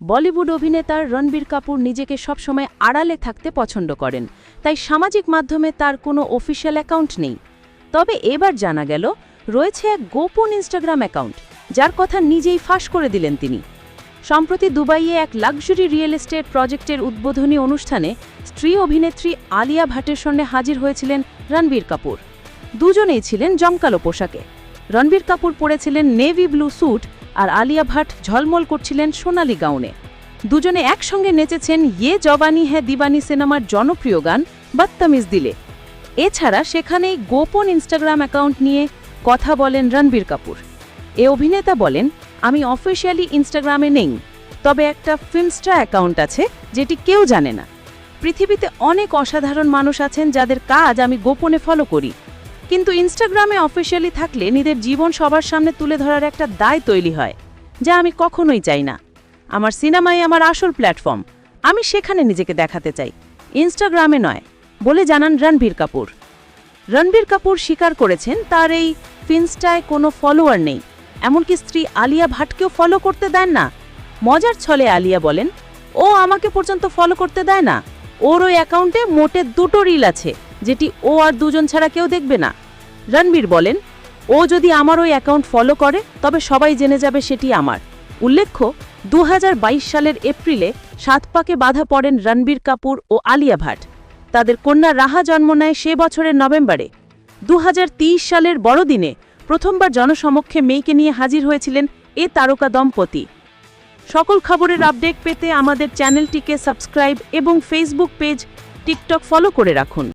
বলিউড অভিনেতা রণবীর কাপুর নিজেকে সবসময় আড়ালে থাকতে পছন্দ করেন, তাই সামাজিক মাধ্যমে তার কোনো অফিসিয়াল অ্যাকাউন্ট নেই। তবে এবার জানা গেল, রয়েছে এক গোপন ইনস্টাগ্রাম অ্যাকাউন্ট, যার কথা নিজেই ফাঁস করে দিলেন তিনি। সম্প্রতি দুবাইয়ে এক লাক্সারি রিয়েল এস্টেট প্রজেক্টের উদ্বোধনী অনুষ্ঠানে স্ত্রী অভিনেত্রী আলিয়া ভাটের সঙ্গে হাজির হয়েছিলেন রণবীর কাপুর। দুজনেই ছিলেন জমকালো পোশাকে। রণবীর কাপুর পরেছিলেন নেভি ব্লু স্যুট আর আলিয়া ভাট ঝলমল করছিলেন সোনালি গাউনে। দুজনে একসঙ্গে নেচেছেন ইয়ে জবানি হ্যাঁ দিবানি সিনেমার জনপ্রিয় গান বত্তামিজ দিলে। এছাড়া সেখানেই গোপন ইনস্টাগ্রাম অ্যাকাউন্ট নিয়ে কথা বলেন রণবীর কাপুর। এ অভিনেতা বলেন, আমি অফিসিয়ালি ইনস্টাগ্রামে নেই, তবে একটা ফিল্মস্টার অ্যাকাউন্ট আছে যেটি কেউ জানে না। পৃথিবীতে অনেক অসাধারণ মানুষ আছেন যাদের কাজ আমি গোপনে ফলো করি। কিন্তু ইনস্টাগ্রামে অফিসিয়ালি থাকলে নিজের জীবন সবার সামনে তুলে ধরার একটা দায় তৈরি হয়, যা আমি কখনোই চাই না। আমার সিনেমাই আমার আসল প্ল্যাটফর্ম আমি সেখানে নিজেকে দেখাতে চাই। ইনস্টাগ্রামে নয়, বলে জানান রণবীর কাপুর। রণবীর কাপুর স্বীকার করেছেন, তার এই ফিনস্টায় কোনো ফলোয়ার নেই। এমনকি স্ত্রী আলিয়া ভাটকেও ফলো করতে দেন না। মজার ছলে আলিয়া বলেন, ও আমাকে পর্যন্ত ফলো করতে দেয় না। ওর ওই অ্যাকাউন্টে মোটে দুটো রিল আছে। যেটি ও আর দুজন ছাড়া কেউ দেখবে না। রণবীর বলেন, ও যদি আমার ওই অ্যাকাউন্ট ফলো করে, তবে সবাই জেনে যাবে সেটি আমার। উল্লেখ্য দু হাজার বাইশ সালের এপ্রিলে সাত পাকে বাধা পড়েন রণবীর কাপুর ও আলিয়া ভাট। তাদের কন্যা রাহা জন্ম নেয় সে বছরের নভেম্বরে। দু হাজার তেইশ সালের বড়দিনে প্রথমবার জনসমক্ষে মেয়েকে নিয়ে হাজির হয়েছিলেন এ তারকা দম্পতি। সকল খবরের আপডেট পেতে আমাদের চ্যানেলটিকে সাবস্ক্রাইব এবং ফেসবুক পেজ টিকটক ফলো করে রাখুন।